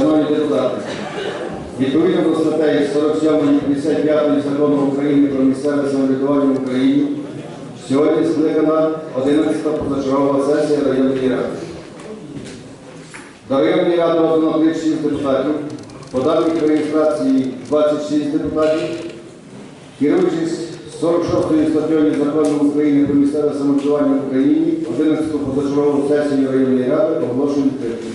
Шановні депутати, відповідно до статей 47 і 55 закону України про місцеве самоврядування в Україні, сьогодні скликана 11-та позачергова сесія районної ради. До районної ради обрано 36 депутатів, податків реєстрації 26 депутатів, керуючись 46 статтею закону України про місцеве самоврядування в Україні, 11-ту позачергову сесію районної ради оголошую відкритою.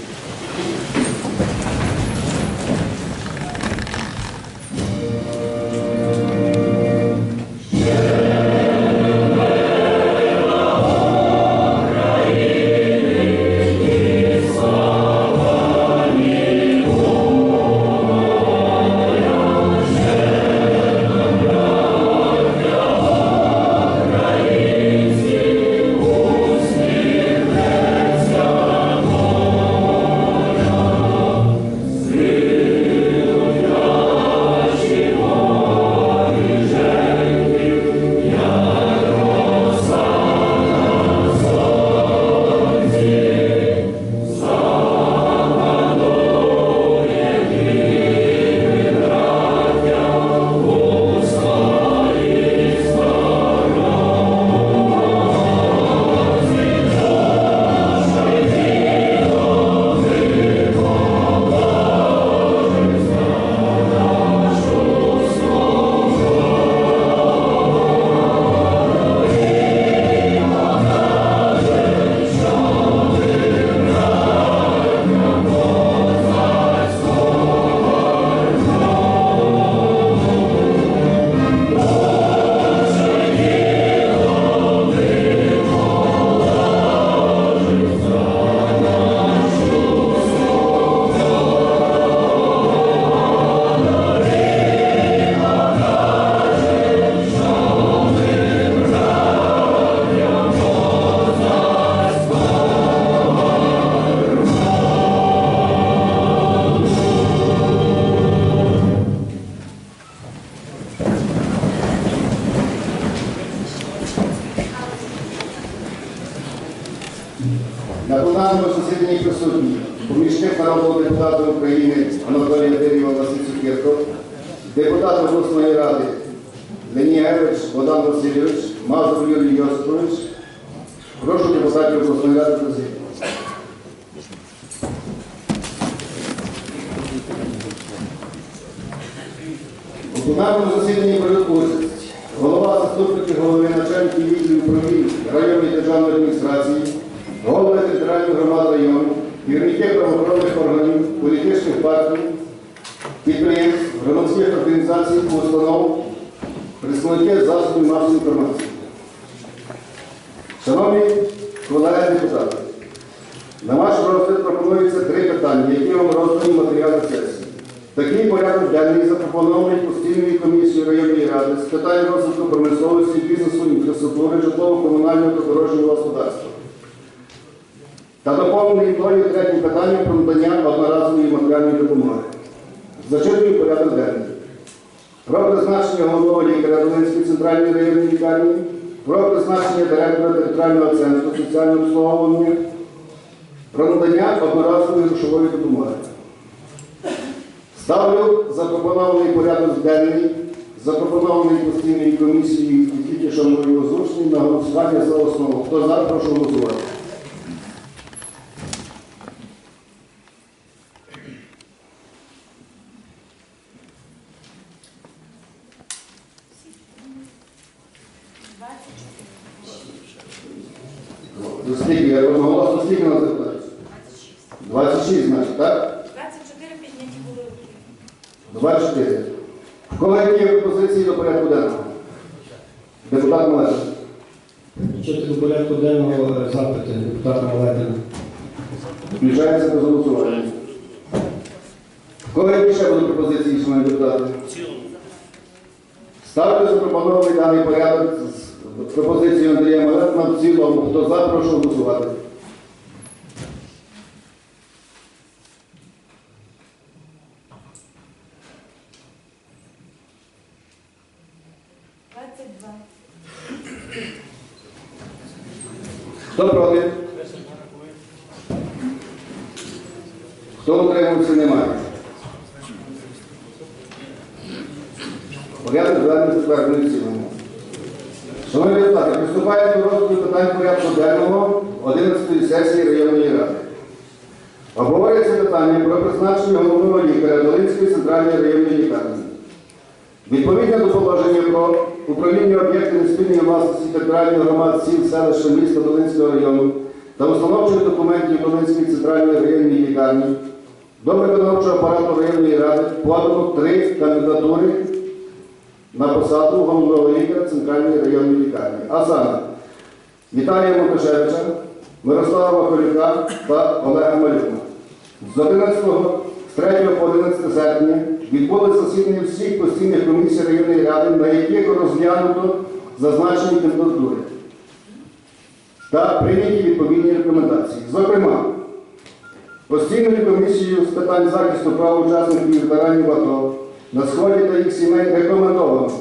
Пленарному засіданні беруть участь голова заступники голови начальники відділів управління районної державної адміністрації, голови територіальних громад району, керівники правоохоронних органів, політичних партій, підприємств, громадських організацій, установ, представники засобів масової інформації. Шановні колеги депутати, на ваш розгляд пропонується три питання, які вам роздані матеріали сесії. Такий порядок денний запропонований постійною комісією районної ради з питань розвитку промисловості, бізнесу, інфраструктури, житлово-комунального та дорожнього господарства. Та доповнений мною третім питанням про надання одноразової матеріальної допомоги. Зачитую порядок денний. Про призначення головного лікаря Долинської центральної районної лікарні, про призначення директора територіального центру соціального обслуговування, про надання одноразової грошової допомоги. Ставлю запропонований порядок денний, запропонований постійною комісією і тільки що мною озвучений на голосування за основу. Хто за, прошу голосувати. Скільки? Одноголосно скільки на запитання? 26, значить, так? 24 підняті були руки. 24. В кого які пропозиції до порядку денного? Депутат Малешко. Включити до порядку денного е, запити депутата Малетина. Включається до голосування. Кого ще будуть пропозиції, шановні депутати? Ставлю запропонований даний порядок з пропозицією Андрія Малетина в цілому. Хто за, прошу голосувати. Двадцять два. Хто проти? Хто утримався, немає. Порядок денний затверджений цілому. Шановні депутати, приступаємо до розгляду питань порядку денного 11-ї сесії районної ради. Обговорюється питання про призначення головного лікаря Долинської центральної районної лікарні. Відповідно до положення про управління об'єктами спільної власності територіальних громад сіл, селища міста Долинського району та установчих документів Долинської центральної районної лікарні до виконавчого апарату районної ради подано три кандидатури на посаду головного лікаря Центральної районної лікарні. А саме Віталія Мотошевича, Мирослава Ваколюка та Олега Малюка. З 11 з 3 по 11 серпня відбулися засідання всіх постійних комісій районної ради, на яких розглянуто зазначені кандидатури та прийняті відповідні рекомендації. Зокрема, постійною комісією з питань захисту прав учасників і ветеранів АТО на сході та їх сімей рекомендовано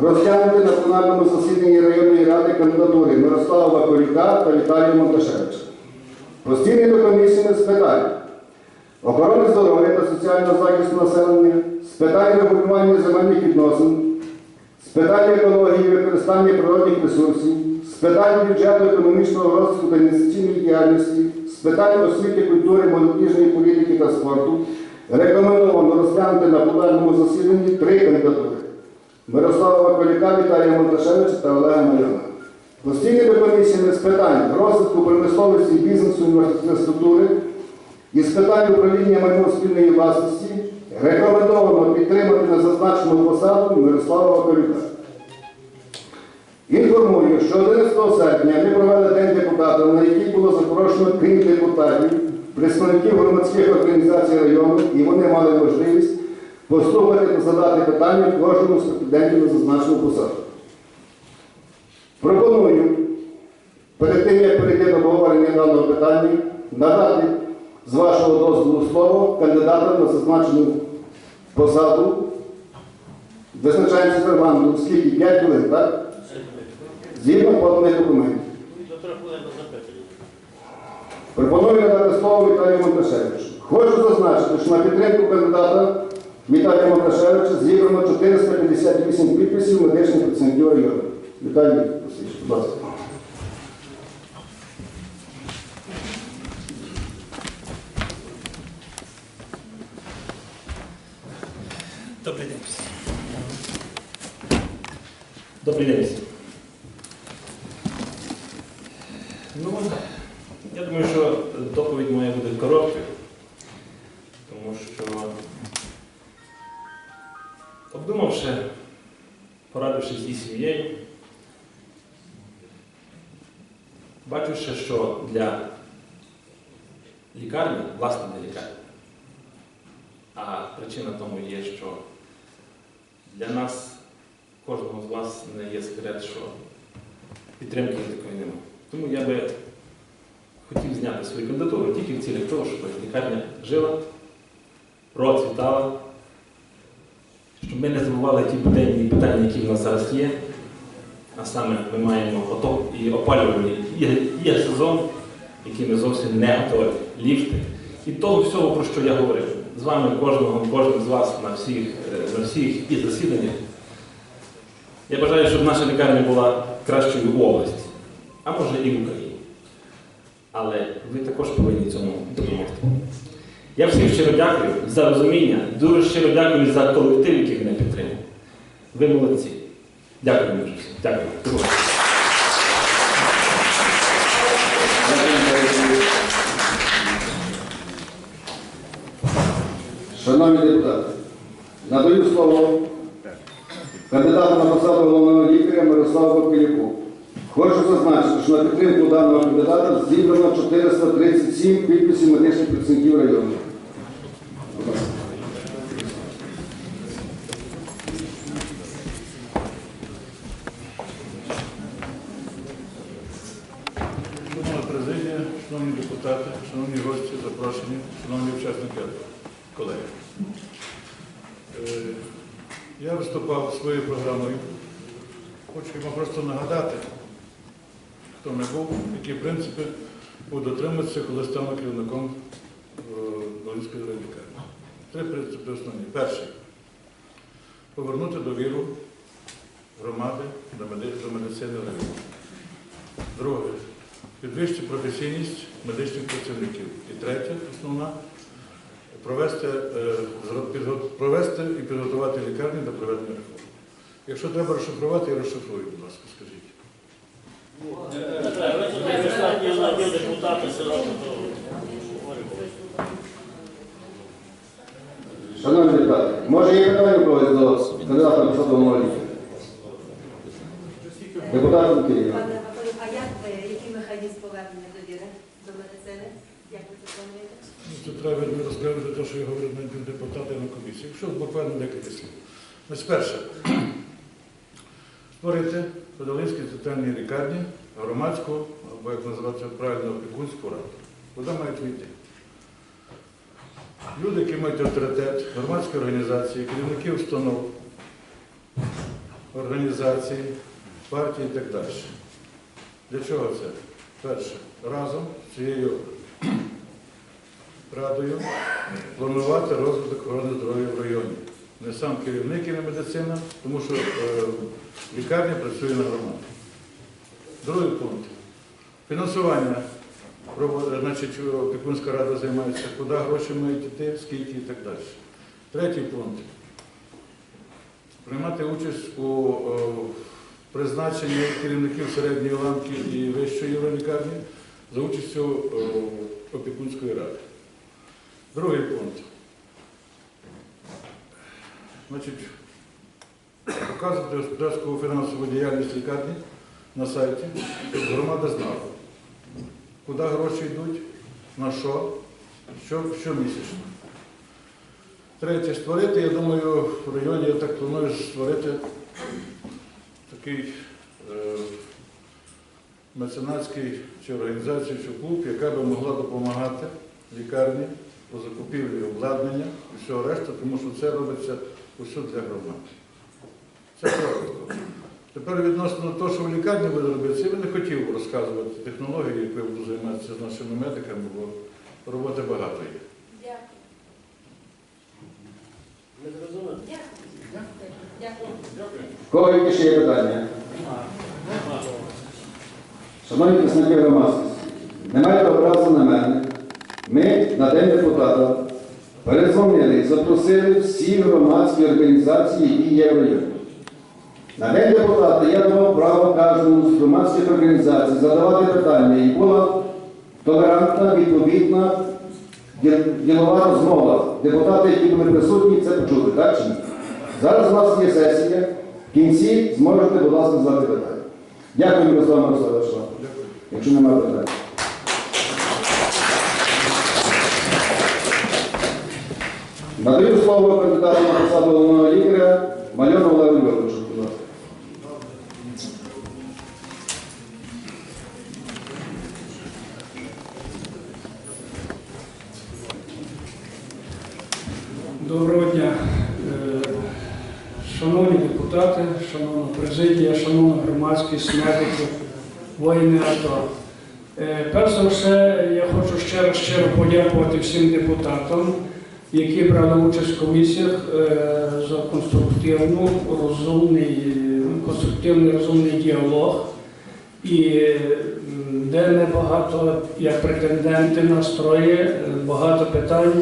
розглянути на пленарному засіданні районної ради кандидатури Мирослава Ваколюка та Віталія Монташевича. Постійною комісіями з питань охорони здоров'я та соціального захисту населення, з питань регулювання земельних відносин, з питань екології використання природних ресурсів, з питань бюджету економічного розвитку та інвестиційної діяльності, з питань освіти, культури, молодіжної політики та спорту рекомендовано розглянути на пленарному засіданні три кандидатури. Мирослава Ваколіка, Віталія Монташевича та Олега Майона. Постійними комісіями з питань розвитку промисловості, бізнесу, інфраструктури і з питань управління майном спільної власності рекомендовано підтримати на зазначену посаду Мирослава Ваколюка. Інформую, що 11 серпня ми провели День депутата, на який було запрошено крім депутатів, представників громадських організацій району, і вони мали можливість послухати та задати питання кожному претендентів на зазначену посаду. Пропоную, перед тим, як перейти до обговорення даного питання, надати з вашого дозволу слово кандидатам на зазначену посаду. Визначаємося з скільки? 5 хвилин, так? Згідно поданих документів. Пропоную надати слово Віталію Монташевичу. Хочу зазначити, що на підтримку кандидата Віталія Монташевича зібрано 458 підписів медичних працівників району. Віталій Васильович, будь ласка. Причина тому є, що для нас, кожного з вас, не є секрет, що підтримки такої немає. Тому я би хотів зняти свою кандидатуру тільки в цілях того, щоб лікарня жила, процвітала, щоб ми не забували ті буденні питання, які в нас зараз є. А саме ми маємо поток і опалювальний є, є сезон, який ми зовсім не готові. Ліфти. І того всього, про що я говорив. З вами кожного, кожен з вас на всіх, е, на всіх і засіданнях. Я бажаю, щоб наша лікарня була кращою в області, а може і в Україні. Але ви також повинні цьому допомогти. Я всім щиро дякую за розуміння, дуже щиро дякую за колектив, який мене підтримує. Ви молодці. Дякую дуже всім. Дякую. Шановні депутати, надаю слово кандидату на посаду головного лікаря Мирославу Вакилюку. Хочу зазначити, що на підтримку даного кандидата зібрано 437 підписів медичних працівників району. Шановна президія, шановні депутати, шановні гості, запрошені, шановні учасники, колеги. Е, Я виступав своєю програмою. Хочу вам просто нагадати, хто не був, які принципи буду дотримуватися, коли стану керівником Долинської лікарні. Три принципи основні. Перший повернути довіру громади до медицини району. Друге підвищити професійність медичних працівників. І третє, основна провести, е, провести і підготувати лікарні до проведення реформи. Якщо треба розшифрувати, я розшифрую, будь ласка, скажіть. Шановні депутати, може є питання когось до кандидата на посаду головного лікаря? Депутат Києва. А як ви, який механізм повернення довіри до медицини? Як ви це плануєте? Ну, Тут треба розглянути те, що я говорив на депутати на комісії. Якщо буквально декілька слів. Значить, перше, створити Подолинській центральній лікарні громадську, або як називається правильно, опікунську раду. Куди мають війти? Люди, які мають авторитет, громадські організації, керівники установ, організацій, партій і так далі. Для чого це? Перше, разом з цією радою планувати розвиток охорони здоров'я в районі. Не сам керівник і не медицина, тому що е, лікарня працює на громаді. Другий пункт. Фінансування. Значить, опікунська рада займається, куди гроші мають йти, скільки і так далі. Третій пункт. Приймати участь у о, призначенні керівників середньої ланки і вищої лікарні за участю опікунської ради. Другий пункт. Значить, показувати господарську фінансову діяльність лікарні на сайті, щоб громада знала, куди гроші йдуть, на що, що щомісячно. Третє, створити, я думаю, в районі я так планую створити такий е, меценатський чи організацію, чи клуб, яка би могла допомагати лікарні по закупівлі обладнання і всього решта, тому що це робиться усюди для громади. Це коротко. Тепер відносно того, що в лікарні буде робитися, я би не хотів розказувати технології, якою буду займатися з нашими медиками, бо роботи багато є. Дякую. Не? Дякую. Кого які ще є питання? Шановні представники громадськості, немає образу на мене. Ми на День депутата перезвонили запросили всі громадські організації, які є в районі. На День депутата я давав право кожному з громадських організацій задавати питання. І була толерантна, відповідна діл- ділова розмова. Депутати, які були присутні, це почули, так чи ні? Зараз у нас є сесія. В кінці зможете, будь ласка, задати питання. Дякую, Мирослава Мирославович, Дякую. якщо немає питань. Надаю слово кандидату на посаду головного лікаря Мальону Олегу Львовичу. Доброго дня, Е, шановні депутати, шановна президія, шановна громадськість, медики, воїни АТО. Е, Перш за все, я хочу ще раз щиро подякувати всім депутатам, які брали участь в комісіях е, за конструктивну, розумний, конструктивний розумний діалог. І де небагато, як претенденти настрої, е, багато питань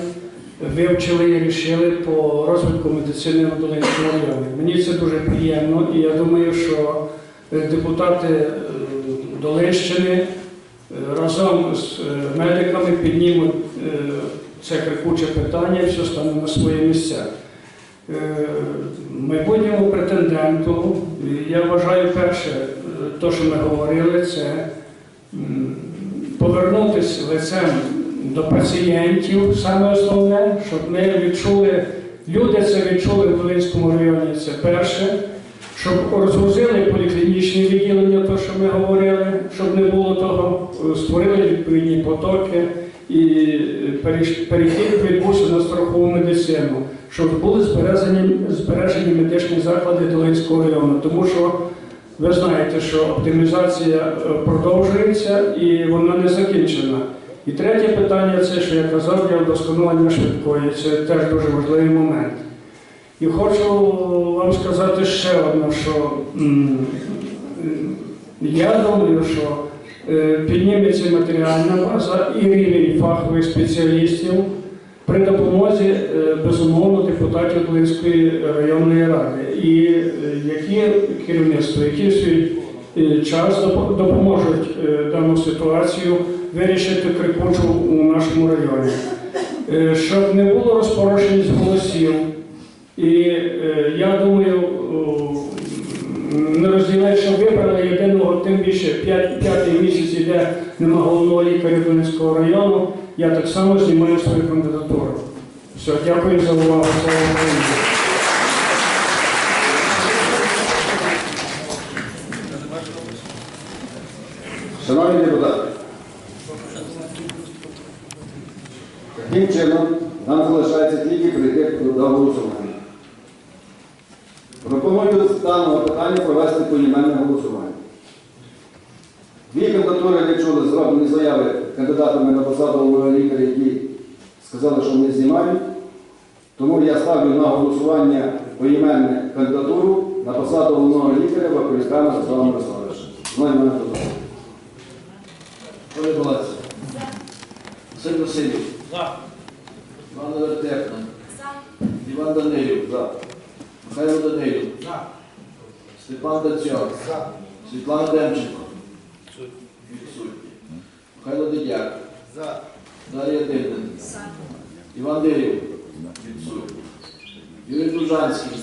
вивчили і рішили по розвитку медицини на Долинському районі. Мені це дуже приємно, і я думаю, що е, депутати е, Долинщини е, разом з е, медиками піднімуть е, це крикуче питання все стане на свої місця. Е, Майбутньому претенденту, я вважаю, перше, е, то, що ми говорили, це повернутися лицем до пацієнтів, саме основне, щоб ми відчули, люди це відчули в Волинському районі, це перше, щоб розгрузили поліклінічні відділення, то, що ми говорили, щоб не було того, е, створили відповідні потоки і перехід відбувся на страхову медицину, щоб були збережені, збережені медичні заклади Долинського району, тому що ви знаєте, що оптимізація е, продовжується і вона не закінчена. І третє питання це, що я казав, для вдосконалення швидкої. Це теж дуже важливий момент. І хочу вам сказати ще одне, що я думаю, що е, підніметься матеріальна база і рівень фахових спеціалістів при допомозі е, безумовно депутатів Долинської районної ради. І е, які керівництво, які свій е, час допоможуть е, дану ситуацію вирішити крикучу у нашому районі. Е, Щоб не було розпорошеність голосів. І е, я думаю, не розділяю, що вибрали єдиного, тим більше п'ятий місяць іде нема головного лікаря Донецького району. Я так само знімаю свою кандидатуру. Все, дякую за увагу. Слава. Шановні депутати, таким чином нам залишається тільки прийти до голосування. Пропоную з питання провести поіменне голосування. Дві кандидатури ви чули зроблені заяви кандидатами на посаду головного лікаря, які сказали, що вони знімають. Тому я ставлю на голосування поіменне кандидатуру на посаду головного лікаря Вакуліка Мирослава Мирославовича. Знаю мене тут. Олег Балац. Василь Васильович. За. Іван Вертепна. Іван Данилів. За. Михайло Данилів. Степан Дацьок. Світлана Демченко. Відсутні. Михайло Дедяк. Дар'я Дивнин. Іван Дирів. Відсутні. Юрій Дужанський.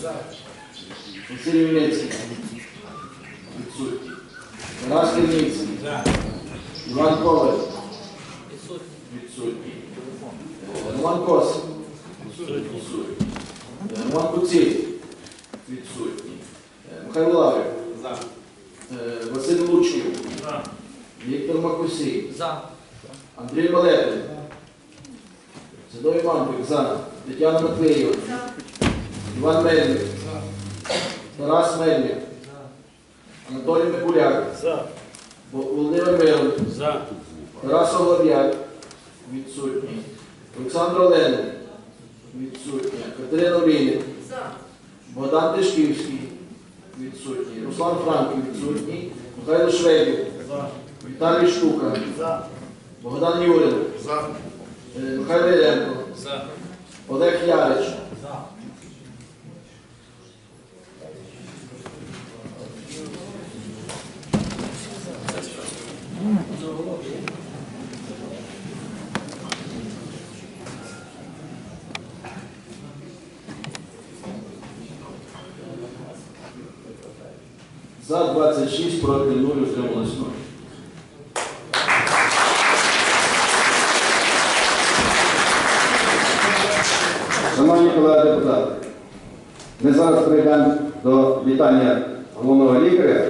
Василь Юнецький. Відсутні. Тарас Кирницький. Іван Коваль. Відсутній. Е, Роман Кос. Відсутній. Е, Роман Куцій. Відсутній. Михайло Лаврик. Е, Василь Лучнів. Віктор Макусій. Андрій Малепин. Зидой Манків. За. Тетяна Матвієва. Іван Мельник. Тарас Мельник. Анатолій Микуляк. За. Володимир Мирон. За. Тарас Олов'як. Відсутній. Олександр Оленов. Відсутня. Катерина Війник. Богдан Тишківський. Відсутній. Руслан Франків. Відсутній. Михайло Шведів. Віталій Штука. Богдан Юрин. За. Михайло Єленко. Олег Ярич. За 26 проти 0 утрималось 0. Шановні колеги депутати, ми зараз прийдемо до вітання головного лікаря,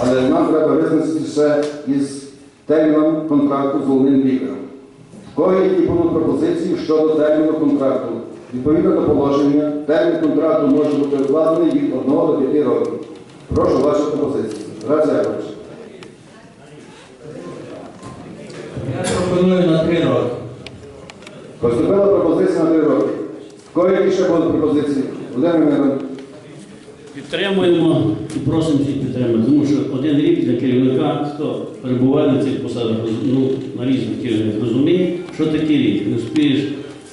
але нам треба визначитися ще із терміном контракту з головним лікарем. Кого які будуть пропозиції щодо терміну контракту? Відповідно до положення, термін контракту може бути укладений від 1 до 5 років. Прошу ваші пропозиції. Раз Яковлевич. Я пропоную на три роки. Поступила пропозиція на 3 роки. В кого які ще будуть пропозиції? Володимир Миронович. Підтримуємо і просимо всіх підтримати, тому що один рік для керівника, хто перебуває на цих посадах, ну, на різних керівниках, розуміє, що таке рік. Не встигнеш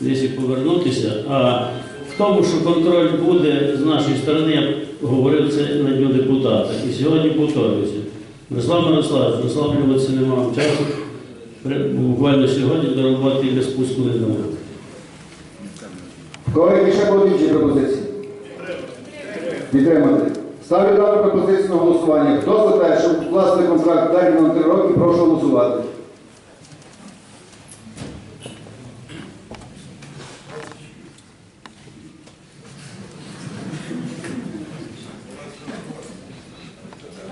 десь і повернутися. А в тому, що контроль буде з нашої сторони, говорив це на дню депутата. І сьогодні повторююся. Мирослав Мирославович, розслаблюватися немає часу. Буквально сьогодні до роботи без спуску не дамо. Які ще будуть інші пропозиції? Підтримати. Ставлю дану пропозицію на голосування. Хто за те, щоб вкласти контракт терміном на 3 роки, прошу голосувати.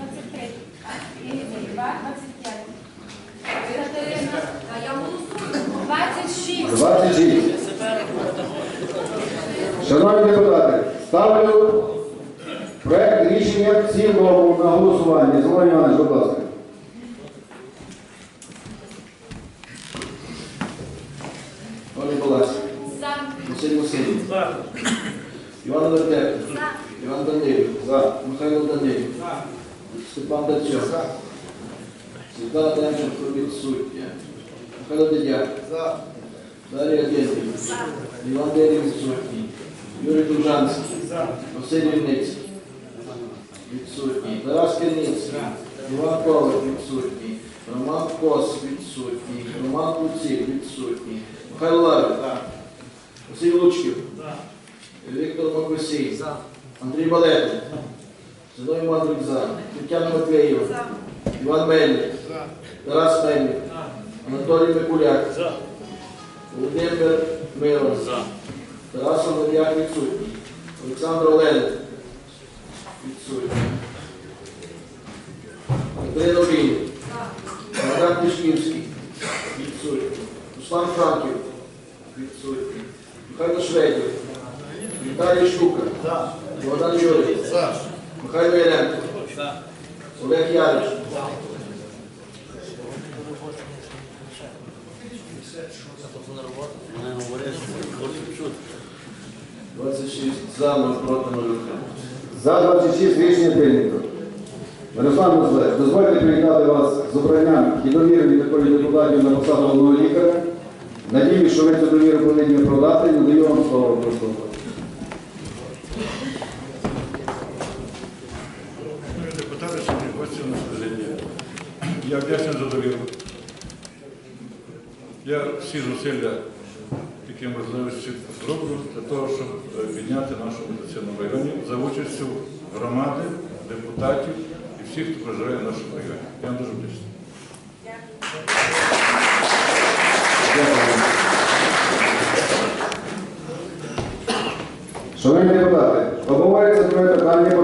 Двадцять три. Два, двадцять п'ять. Катерина, а я голосую. Двадцять шість. 26. Шановні депутати, ставлю проект рішення в цілому на голосування. Зелені Іванович, будь ласка. Васильович. Іван Вертеп. Іван Данилів. За. Михайло Данилів. Степан Дачок. Світлана Демченко відсутня. Михайло Дедяк. Дар'я Дєдів. Іван Дерів відсутній. Юрій Дужанський. Василь Рівницький. Відсутній. Тарас Керніцький. Іван Коваль відсутній. Роман Кос відсутній. Роман Куцік відсутній. Михайло Лавик. Василь Лучків. Віктор Макусій. Андрій Балетов. Зиновій Мандрик за. Тетяна Матвєєва. Іван Мельник. Тарас Мельник. Анатолій Микуляк. Володимир Мирон. Тарас Олодяк відсутній. Олександр Оленик. Відсутній. Катерина Олійник. Богдан Тишківський. Відсутній. Руслан Франків. Відсутній. Михайло Шведів. Віталій Штука. Богдан Юрій. Михайло Яремко. Олег Ярич. За, проти. За 26 рішення прийнято. Мирослав Мозле, дозвольте привітати вас з обранням і довіри від такої депутатів на посаду головного лікаря. Надію, що ви цю довіру повинні продати і надаю вам слово просто. Депутати, гості на президії. Я вдячний за довіру. Я всі зусилля, які можливості зроблю для того, щоб е, підняти нашу медицину в районі за участю громади, депутатів і всіх, хто проживає в нашому районі. Я вам дуже вдячний. Дякую. Шановні депутати, обговорюється друге питання.